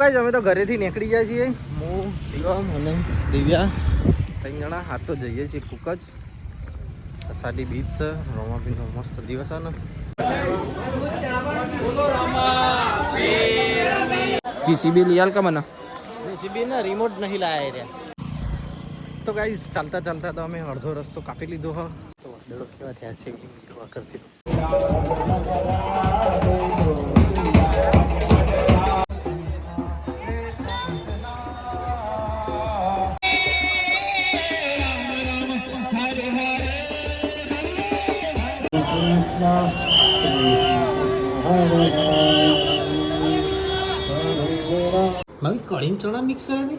કઈ અમે તો ઘરેથી નીકળી જાય છીએ. હું શિવમ અને દિવ્યા. ત્રણ જણા હાથ તો જઈએ છીએ કુક જ. સાડી બીચ છે. રોમાબીનો મસ્ત દિવસ છે ને. જીસીબી લિયાલ કા મના? જીસીબી ના રિમોટ નહીં લાયા રહ્યા. તો ગાઈઝ ચાલતા ચાલતા તો અમે અડધો રસ્તો કાપી લીધો હ. તો વાદળો કેવા થયા છે? કરતી મારી કઢી ચણા મિક્સ કરી હતી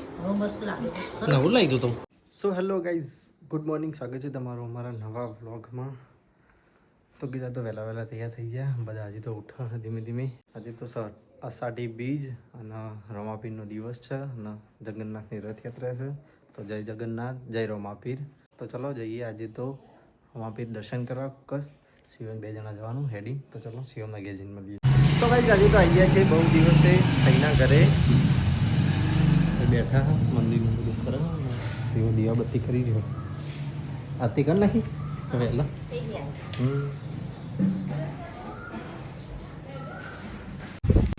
નવું લાગ્યું તું so hello guys good morning સ્વાગત છે તમારું અમારા નવા વ્લોગમાં તો કીધા તો વહેલા વહેલા તૈયાર થઈ ગયા. બધા હજી તો ઉઠા ધીમે ધીમે. આજે તો સ- અષાઢી બીજ અને રમાપીરનો દિવસ છે અને જગન્નાથની રથયાત્રા છે. તો જય જગન્નાથ જય રમાપીર. તો ચલો જઈએ આજે તો રમાપીર દર્શન કરવા. કસ બે જણા જવાનું હેડી તો ચલો શિવમના ગેજીન મળીએ તો ભાઈ આજે તો આવી ગયા છે બહુ દિવસે થઈના ઘરે. બેઠા મંદિરનું બધું કરે શિવ દીવાબત્તી કરી રહ્યો. આરતી કરી નાખી. વહેલા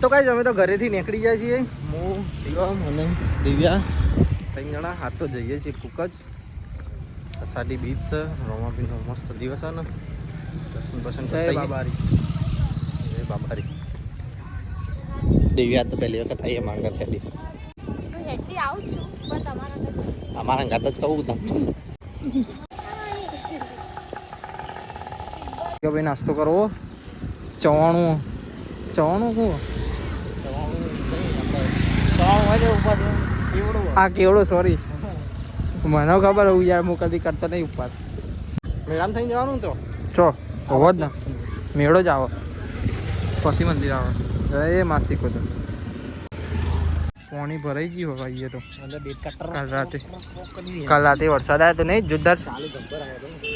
તો કાંઈ અમે તો ઘરેથી નીકળી જાય છીએ. હું શિવમ અને દિવ્યા. ત્રણ જણા હાથ તો જઈએ છીએ કુક જ સાડી બીચ છે રોમાપીનો મસ્ત દિવસ છે ને. દર્શન બર્શન જય બાબારી. જય બાબારી. દિવ્યા તો પહેલી વખત આવીએ માંગા થયેલી અમારા ગાત જ કહું તમને. કે ભાઈ નાસ્તો કરવો? ચવાણું. ચવાણું શું? આ કેવડો સોરી મને ખબર હું યાર હું કદી કરતો નહીં ઉપવાસ. મેળામ થઈને જવાનું તો. ચો હોવો જ ને મેળો જ આવો પછી મંદિર આવે એ માસી કો તો પાણી ભરાઈ ગયું હવે આવીએ તો કાલ રાતે કાલ રાતે વરસાદ આવ્યો તો નહીં જોરદાર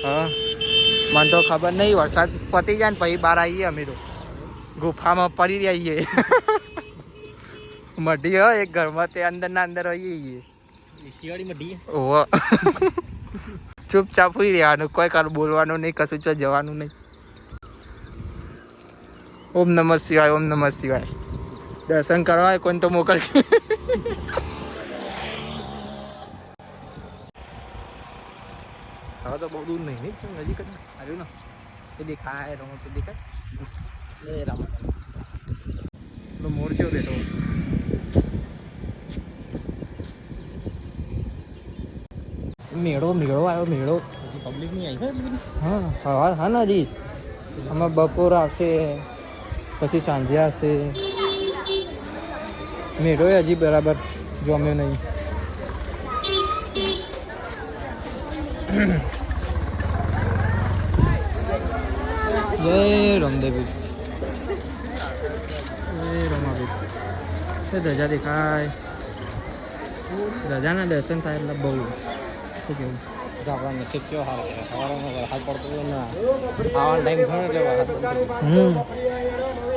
હા મને તો ખબર નહીં વરસાદ પતી જાય ને પછી બહાર આવીએ અમે તો ગુફામાં પડી રહીએ મઢી હોય એક ઘરમાં તે અંદર ના અંદર હોઈએ શિયાળી મઢી ઓહો ચૂપચાપ હોઈ રહેવાનું કોઈ કાલ બોલવાનું નહીં કશું ચો જવાનું નહીં. ઓમ નમઃ શિવાય ઓમ નમઃ શિવાય. દર્શન કરવા કોઈને તો મોકલજો. હવે તો બહુ દૂર નહીં નહીં નજીક જ આવ્યું ને એ દેખાય રમત દેખાય. એ રમત મોર કેવો બેઠો. મેળો મેળો આવ્યો મેળો. પબ્લિક નહીં આવી હા સવાર હા ને હજી? આમાં બપોર આવશે પછી સાંજે આવશે. મેળો હજી બરાબર જમ્યો નહીં. જય રામદેવી જય રમાબી એ ધજા દેખાય. ધજાના દર્શન થાય એટલે બહુ. શું કેવું આપણા નસીબ કેવો હાલ સવારમાં વરસાદ પડતો ના આવાનો ટાઈમ થયો એટલે વરસાદ પડતો હમ.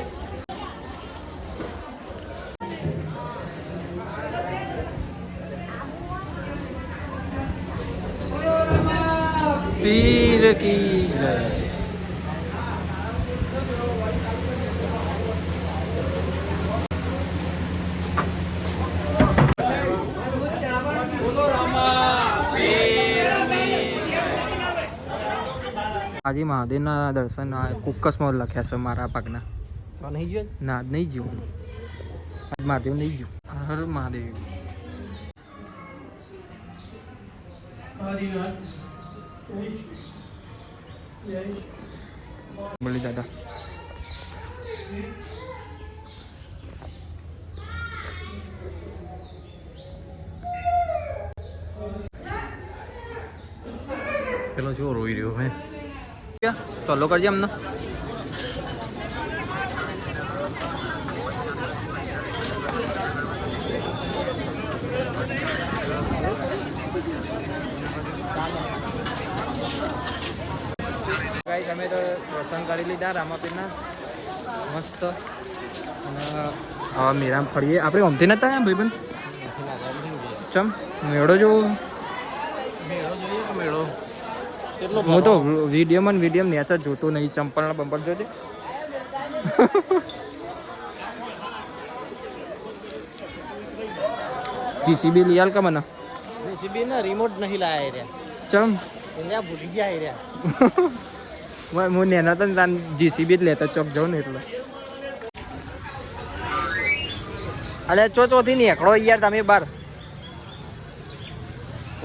પીર કી જય આજે મહાદેવના દર્શન કુક્કસમાં લખ્યા છે મારા પાકના. નહીં ગયો? ના નહીં જીવું મહાદેવ નહીં જીવું હર હર મહાદેવ. બોલી દાદા. પેલો જો રોઈ રહ્યો હે. ચોલો કરજે અમને ગાઈસ અમે તો દર્શન કરી લીધા રામાપીરના. મસ્ત. હવે મેરામ ફરીએ. આપણે ઓમથી નતા ભાઈ ભાઈબંધ? ચમ મેળો જો હું તો વિડીયોમાં ને વીડિયો નેચ જ જોતો નહીં. ચંપલ બંપલ જોજે. જીસીબી લઈ આલ કે મને? જીસીબી ના રિમોટ નહીં લાયા રહ્યા. ચમ? એના ભૂલી ગયા રહ્યા. હું નેના તો તાન જીસીબી જ લેતો ચોક જાઉં ને એટલે. અલે ચો ચોથી નીકળો યાર તમે બાર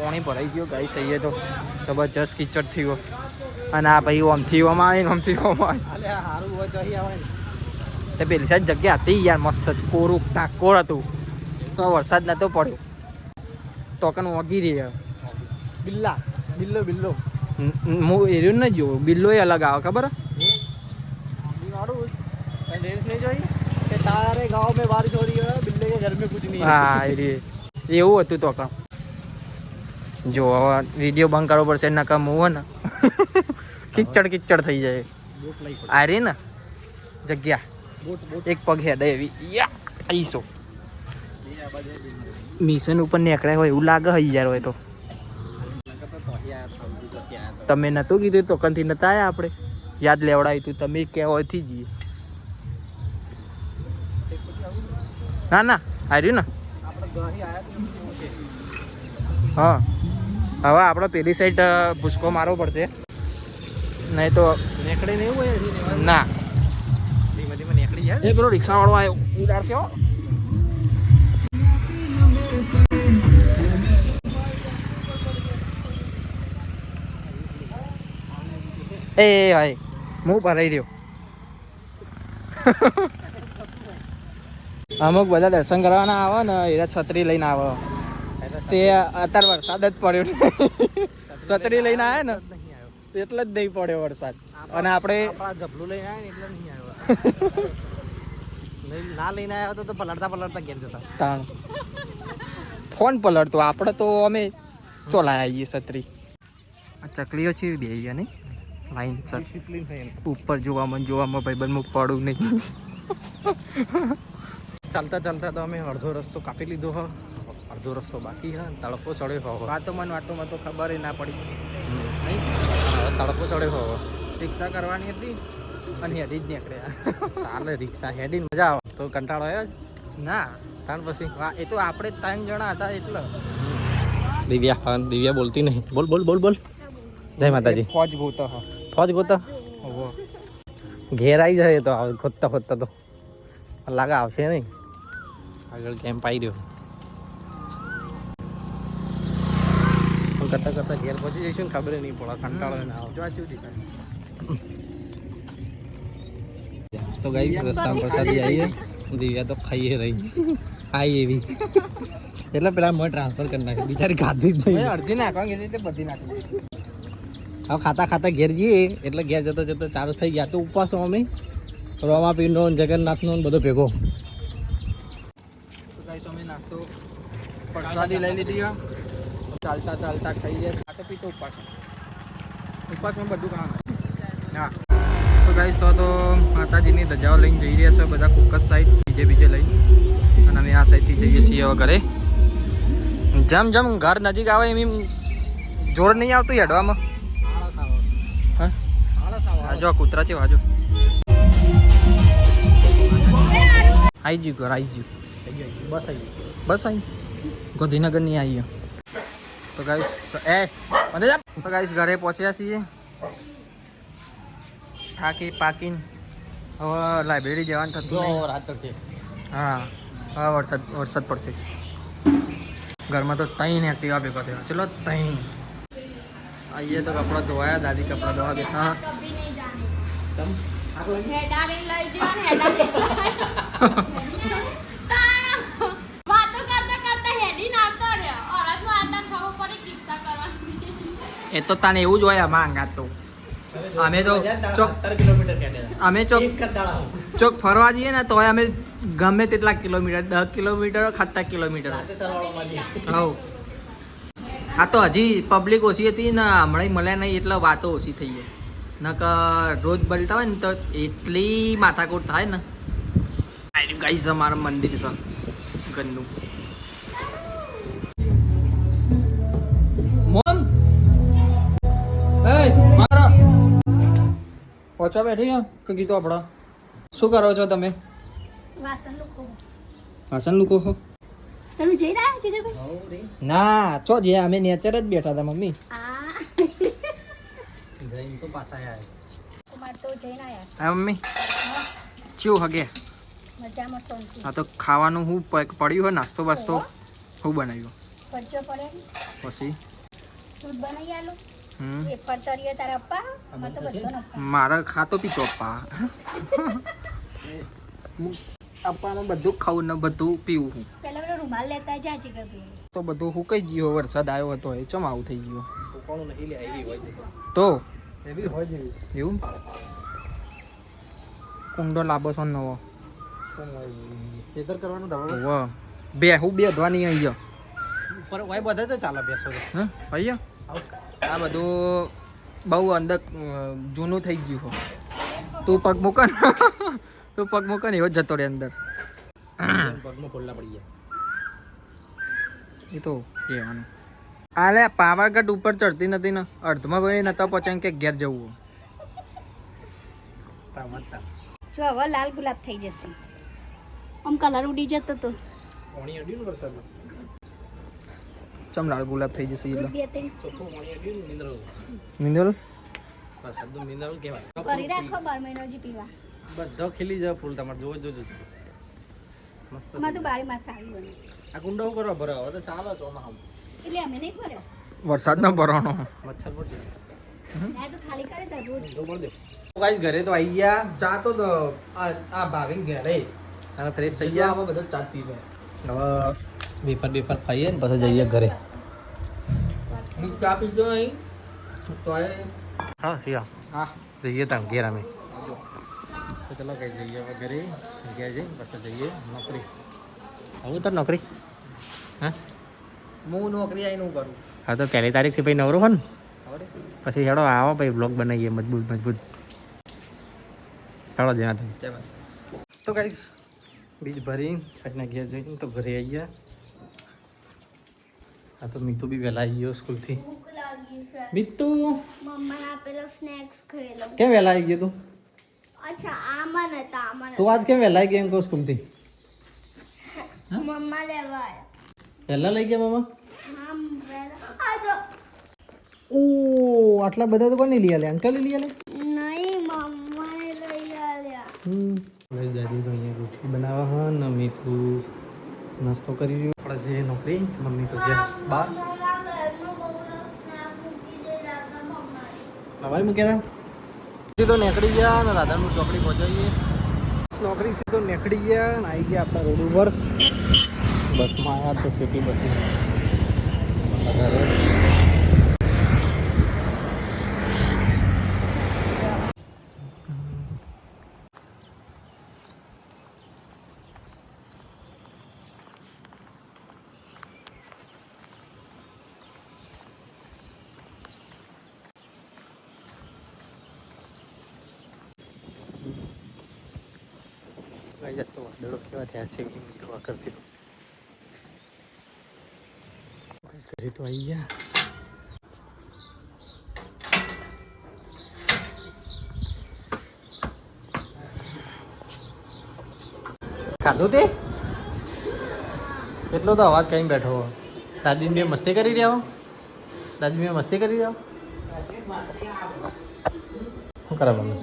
પોણી ભરાઈ ગયો ગાઈ સહીએ તો જબરજસ્ત કિચડ થયો. અને આ ભાઈ ઓમથી ઓમાં આવે ઓમથી ઓમાં આવે. તે પેલી સાઈડ જગ્યા હતી યાર મસ્ત કોરું નાકોર હતું. તો વરસાદ નહોતો પડ્યો. તો કન વગી રહી બિલ્લા બિલ્લો બિલ્લો. હું એર્યું ન જોયું બિલ્લો એ અલગ આવે ખબર? તારે ગાંવ મેં બારિશ હો રહી હૈ બિલ્લે કે ઘર મેં એવું હતું તો કામ જો આવા વીડિયો બંધ કરવો પડશે એના કામ હોવા ને? કિચડ કિચડ થઈ જાય. આ રે ને? જગ્યા. એક પગ દેવી યા આઈસો. મિશન ઉપર નીકળ્યા હોય એવું લાગે હઈ યાર હોય તો. તમે નહોતું કીધું તો કંથી નતા આવ્યા આપણે? યાદ લેવડાવ્યું તું તમે કહેવાથી જઈએ ના ના આવ્યું ને? હા. હવે આપણે પેલી સાઈડ ભૂસકો મારવો પડશે. નહીં તો નેકડે નહીં હોય ના. ધીમે ધીમે નેકડી રિક્ષાવાળો આવ્યો ઉડાડશે એ ભાઈ હું ભરાઈ રહ્યો. અમુક બધા દર્શન કરવાના આવે ને એરા છત્રી લઈને આવે. તે અત્યારે વરસાદ જ પડ્યો. છત્રી લઈને આવ્યા ને એટલે જ નહીં પડ્યો વરસાદ. અને આપણે જબલું લઈને આવ્યા ને એટલે નહીં આવ્યો. ના લઈને આવ્યો તો તો પલળતા પલળતા ઘેર જતા. તાણ. ફોન પલળતો. આપણે તો અમે ચોલાયા આવીએ છત્રી. આ ચકલીઓ છે બે નહીં. લાઈન સર ઉપર જોવામાં જોવામાં ભાઈ બંધ પડું નહીં. ચાલતા ચાલતા તો અમે અડધો રસ્તો કાપી લીધો હ. અડધો રસ્તો બાકી હે તડકો ચડે હો વાતોમાં વાતોમાં તો ખબર ના પડી. નહીં? હવે તડકો ચડે હો રિક્ષા કરવાની હતી અને હજી જ નીકળ્યા. ચાલે રિક્ષા હેડી મજા આવે. તો કંટાળો આવ્યો ના. ત્રણ પછી? એ તો આપણે ત્રણ જણા હતા એટલે. દિવ્યા હા દિવ્યા બોલતી નહીં. બોલ બોલ બોલ બોલ. જય માતાજી. ફોજ ગોતો હ. ફોજ ગોતા ઘેર આવી જાય તો ખોદતા ખોદતા તો. લાગે આવશે નહીં. આગળ કેમ પાઈ રહ્યો. કરતા કરતા ઘેર પહોંચી જઈશું ને ખબર નહીં પડે કંટાળો ના આવજો આ ચેવું દેખાય તો ગઈ રસ્તામાં પ્રસાદી આવીએ. દિવ્યા તો ખાઈએ રહી. ખાઈ એવી. એટલે પેલા મોં ટ્રાન્સફર કરી નાખે બિચારી ખાધી જ નહીં. અડધી નાખવા કીધી બધી નાખી. હવે ખાતા ખાતા ઘેર જઈએ. એટલે ઘેર જતો જતો ચાલુ થઈ ગયા. તો ઉપવાસો અમે. રમા પીરનો ને જગન્નાથનો ને બધો ભેગો. તો અમે નાસ્તો પ્રસાદી લઈ લીધી. ચાલતા ચાલતા ખાઈ જાય આ પીતો ઉપવાસ. ઉપવાસમાં બધું કામ હા. તો ગાઈશ તો તો માતાજીની ધજાઓ લઈને જઈ રહ્યા છે બધા કુકસ સાઈડ બીજે બીજે લઈ અને અમે આ સાઈડથી જઈએ છીએ હવે ઘરે. જેમ જેમ ઘર નજીક આવે એમ જોર નહીં આવતું હેડવામાં હા? આ કૂતરા છે વાજો. આવી ગયું ઘર આઈ ગયું. બસ આવી બસ આઈ ગાંધીનગરની આવી આવી તો ગાઈસ એ બંધ જા તો ગાઈસ ઘરે પહોંચ્યા છીએ થાકી પાકીને હવે લાઇબ્રેરી જવાનું થતું નહીં રાત છે હા હા વરસાદ વરસાદ પડશે ઘરમાં તો તૈન એક્ટિવા ભેગો થયો ચલો તૈન આઈએ તો કપડાં ધોવાયા દાદી કપડાં ધોવા બેઠા કભી નહીં જાને હેડાને લઈ જવાનું હેડાને તાણ વાતો કરતા કરતા હેડીને આવતો રહ્યો અડદમાં આટા ખાવો પડે કિસ્સા કરવાની એ તો તને એવું જ હોય આમાં અંગાત તો. અમે તો ચોક અમે ચોક ચોક ફરવા જઈએ ને તોય અમે ગમે તેટલા કિલોમીટર દસ કિલોમીટર ખાતા કિલોમીટર. હવ. હા તો હજી પબ્લિક ઓછી હતી ને હમણાં મળ્યા નહીં એટલે વાતો ઓછી થઈ ગઈ. નકર રોજ બલતા હોય ને તો એટલી માથાકૂટ થાય ને. ગાઈસ અમારું મંદિર છે. ઘરનું મારા. ઓછા બેઠી છો કે ગીતો આપણા શું કરો છો તમે? વાસણ લૂકો છો? તમે જઈ રહ્યા છો જીગરભાઈ ના ચો જે અમે નેચર જ બેઠા હતા મમ્મી. જઈને તો પાછા આવ્યા હા મમ્મી. ચેવું હગે. હા તો ખાવાનું હું પડ્યું હોય નાસ્તો બાસ્તો હું બનાવ્યું. પછી? દૂધ બનાવી આલું? પર મારે ખાતો પીતો અપ્પા અપ્પામાં બધું ખાવું ને બધું પીવું હું. પેલા રૂમાલ લેતા જા જીગરભાઈ તો બધું હુકાઈ ગયો વરસાદ આવ્યો હતો એ ચમ આવું થઈ ગયું? કોણ નહીં લે એવી હોય તો. એવી હોય છે એવું? કુંડો લાંબો છો ને નવો? ખેતર કરવાનું વાહ. બે હું બે ધવાની અહીંયા. ઉપર હોય બધા તો ચાલે બેસો હા અહીંયા? આ બધું બહુ અંદર જૂનું થઈ ગયું હો. તું પગ મૂક તું પગ મૂક ને એવો જ જતો રે અંદર. પગમાં ખોલ્લા પડી ગયા. એ તો કહેવાનું. આલે પાવાગઢ ઉપર ચડતી નથી ને અર્ધમાં ભાઈ નતા પહોંચાય કે ઘેર જવું જો હવે લાલ ગુલાબ થઈ જશે. આમ કલર ઉડી જતો તો. પાણી અડ્યું વરસાદમાં? ચમ લાલ ગુલાબ થઈ જશે એટલે મિનરલ મિનરલ? કહેવાય કરી રાખો બાર મહિનો જી પીવા. બધો ખીલી જાય ફૂલ તમારે જોવો જોજો મસ્ત અમારે તો બારી માસ આવી બને આ કુંડો શું કરવા ભરાવો હવે તો ચાલો ચોમાસા એટલે અમે નહીં ફર્યો વરસાદ ન ભરવાનો. મચ્છર પર ના ખાલી કરે તો રોજ. જો પડ દે. ગાઈસ ઘરે તો આવી ગયા. ચા તો આ આ ભાવિન ઘરે. અને ફ્રેશ થઈ ગયા. બધો ચાત પી હવે વેફર બેફર ખાઈએ ને પછી જઈએ ઘરે ચા પીજો અહીં તો એ હા સિયા હા જઈએ તાં ઘેર અમે તો ચલો કઈ જઈએ હવે ઘરે ઘેર જઈ પછી જઈએ નોકરી આવું તાર નોકરી હા હું નોકરી આવીને હું કરું હા તો પહેલી તારીખથી ભાઈ નવરો હો ને પછી હેડો આવો ભાઈ બ્લોગ બનાવીએ મજબૂત મજબૂત હેડો જ્યાં તમે તો ગાઈસ બીજ ભરી આજના ઘેર જઈને તો ઘરે આવી ગયા હા તો મીતુ બી વહેલા આવી ગયો સ્કૂલથી. મીતુ આપેલો સ્નેક્સ ખાઈ કેમ વહેલા આવી ગયો તું? અચ્છા આમાં નતા આમાં તું આજ કેમ વહેલા આવી ગયો એમ કહું સ્કૂલથી? મમ્મા લેવા વહેલા લઈ ગયા મામા આમ વેલા આ જો. ઓ આટલા બધા તો કોને લઈ આલે અંકલ લઈ આલે નહીં મમ્મા લઈ આવ્યા હમ. દાદી તો અહીંયા રોટલી બનાવવા હા ને મીઠું. નાસ્તો કરી રહ્યો. આપણે જે નોકરી, મમ્મી તો જ્યાં બાર નવાઈ મૂક્યા હતા તો નીકળી ગયા અને રાધાનું ચોકડી પહોંચાઈએ નોકરી છે તો નીકળી ગયા અને આવી ગયા આપણા રોડ ઉપર. બસમાં આવ્યા તો સિટી બસમાં ઘરે કઈ જતો જોવા કરતી ઘરે તો આવી ગયા. ખાધું તે? એટલો તો અવાજ કઈ બેઠો. દાદી બે મસ્તી કરી રહ્યા દાદી બે મસ્તી કરી રહ્યા શું કરે મમ્મી?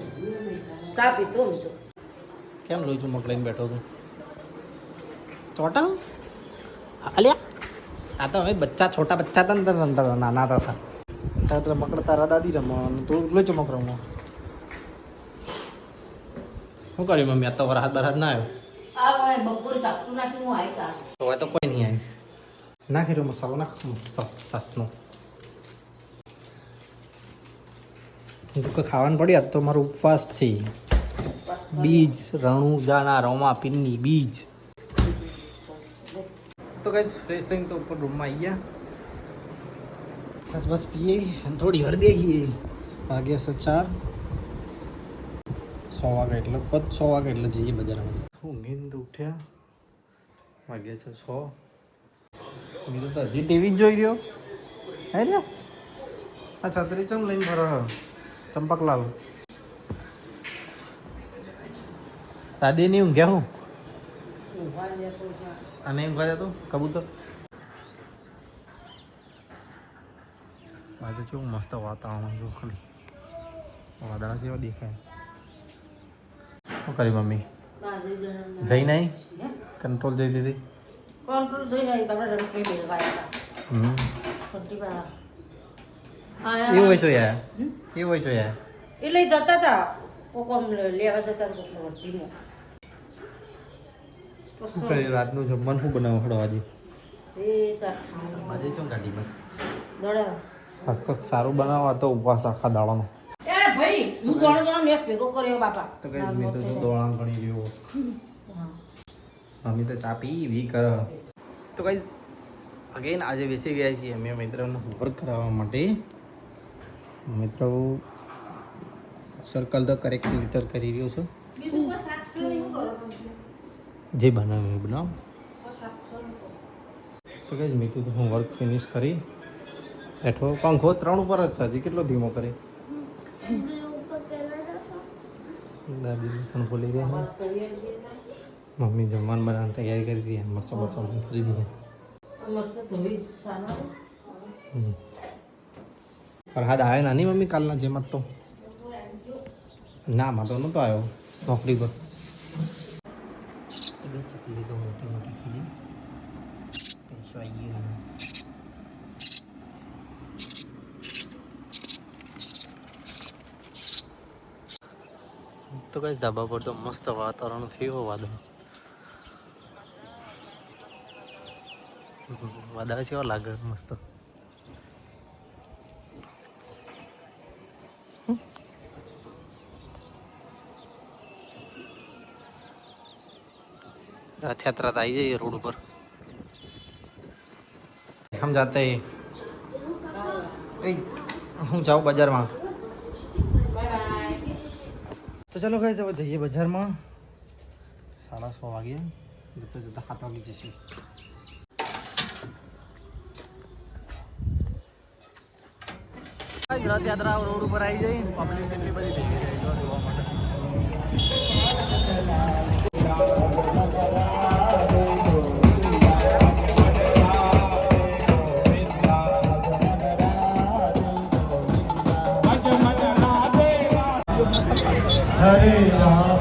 કેમ લોહી છું મોકલાઈને બેઠો છું? ચોટા અલ્યા આ તો હવે બચ્ચા છોટા બચ્ચા હતા ને રમતા નાના હતા તારે મકડતા રા દાદી રમવાનું તું લોહી ચમક રમો શું કર્યું મમ્મી? આ તો વરસાદ બરસાદ ના આવ્યો. તો હવે તો કોઈ નહીં આવ્યું ના રહ્યો મસાલો નાખ મસ્ત સાસનો. ખાવાનું પડ્યું? આ તો મારો ઉપવાસ છે. બીજ રણુ જાણા રોમા પિન્ની બીજ. તો કઈ ફ્રેશ થઈને તો ઉપર રૂમમાં આવી ગયા. બસ બસ પીએ. અને થોડી વાર બેગીએ વાગ્યા સો ચાર. સો વાગે એટલે પદ સો વાગે એટલે જઈએ બજારમાં. ઊંઘીને તો ઉઠ્યા. વાગ્યા છે સો. બીજું તો હજી ટીવી જ જોઈ રહ્યો. હે ને? આ છત્રી ચમ લઈને ફરો. ચંપકલાલ. દાદી ની ઊંઘ્યા હું? અને એમ ખાતા તું? કબૂતર? આજે કેવું મસ્ત વાતાવરણ જો ખાલી. વાદળા જેવા દેખાય. શું કરી મમ્મી? જઈ નહીં કંટ્રોલ જઈ દીધી કંટ્રોલ જઈ એવું હોય છો યાર. એવું હોય છો યાર. એટલે જતા હતા. કોક લેવા જતા હતા શું? કરી રાતનું જમવાનું શું બનાવો હડો આજે? આજે ચમ ગાડીમાં દડા. શાક સારું બનાવવા તો ઉપવાસ આખા દાડાનો. એ ભાઈ હું કોણ જાણ મેં ભેગો કર્યો બાપા. તો કઈ મેં તો જો દોડાણ ગણી રહ્યો. અમે તો ચા પી વી કર. તો કઈ અગેન આજે બેસી ગયા છીએ અમે મિત્રનો હોમવર્ક કરાવવા માટે. મિત્રો સર્કલ ધ કરેક્ટ લીટર કરી રહ્યો છું. જે બનાવ્યું બનાવ. તો કઈ મીઠું તો હું વર્ક ફિનિશ કરી, બેઠો. પંખો ત્રણ ઉપર જ હજી કેટલો ધીમો કરે? દાદી, લસણ ફોલી રહ્યા મમ્મી જમવાનું બનાવવાની તૈયારી કરી રહી મરચો મરચો ફોલી રહ્યા. ફરહાદ આવ્યો નાની મમ્મી કાલના જેમ તો? ના માં નહોતો આવ્યો નોકરી પર. બે તો મોટી મોટી ખાધી પૈસો તો કઈ ધાબા પર તો મસ્ત વાતાવરણ થયું વાદળ વાદળ કેવા લાગે મસ્ત रथयात्रा आई जाइए रोड पर हम जाते हैं ए, હું જાઉં બજારમાં તો ચાલો કઈ હવે જઈએ બજારમાં સાડા છ વાગ્યા જતા જતા સાત વાગી જશે રથયાત્રા રોડ ઉપર આવી જઈ પબ્લિક કેટલી બધી થઈ ગઈ છે જોવા માટે हरे राम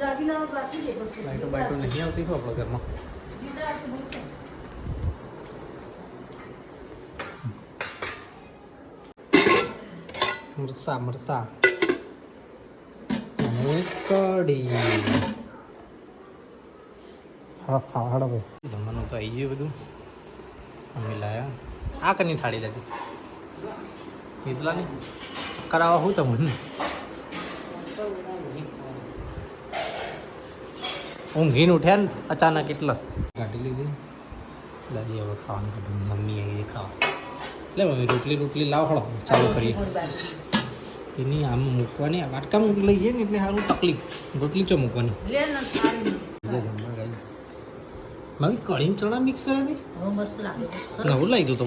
લાઈટો બાઈટો નહીં આવતી તો આપણા ઘરમાં. મરસા મરસા. અને કઢી હા ખાવા ભાઈ. જમવાનું તો આવી ગયું બધું. અમે લાયા. આ કની થાળી લેતી મિતલાની કરાવવા હું તમને? ઊંઘીને ઉઠ્યા ને અચાનક એટલો. કાઢી લીધી. દાદી હવે ખાવાનું કાઢું મમ્મી આવી ખાવા. લે મમ્મી રોટલી રોટલી લાવ હળો ચાલુ કરીએ. એની આમ મૂકવાની આ વાટકા લઈએ લઈ જઈએ ને એટલે સારું તકલીફ. રોટલી ચો મૂકવાની? મારી કઢી ચણા મિક્સ કરી હતી હવે મસ્ત લાગે. નવું લાવી દઉં તો.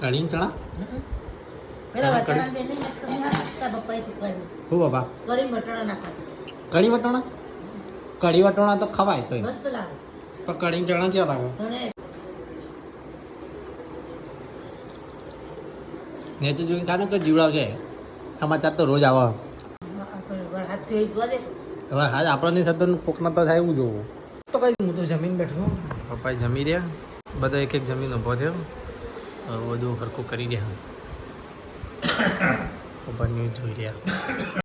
કઢી ચણા? પેલા કઢી? વટાણા બેને મસ્ત શીખવાડ્યું. હું બાબા? કરી વટાણા નાખવા કઢી વટાણા? કઢી વટાણા તો ખવાય તો મસ્ત લાગે. પણ કઢી ચણા ક્યાં લાગે? ને તો જોઈને ખાને તો જીવડાવશે સમાચાર તો રોજ આવે. હવે આજ આપણને થતો કોકના તો થાય એવું જોવું. તો કઈ હું તો જમીન બેઠો. પપ્પાએ જમી રહ્યા બધા એક એક જમીન ઊભો થયો. બધું હરખું કરી રહ્યા પપ્પા નહીં જોઈ રહ્યા.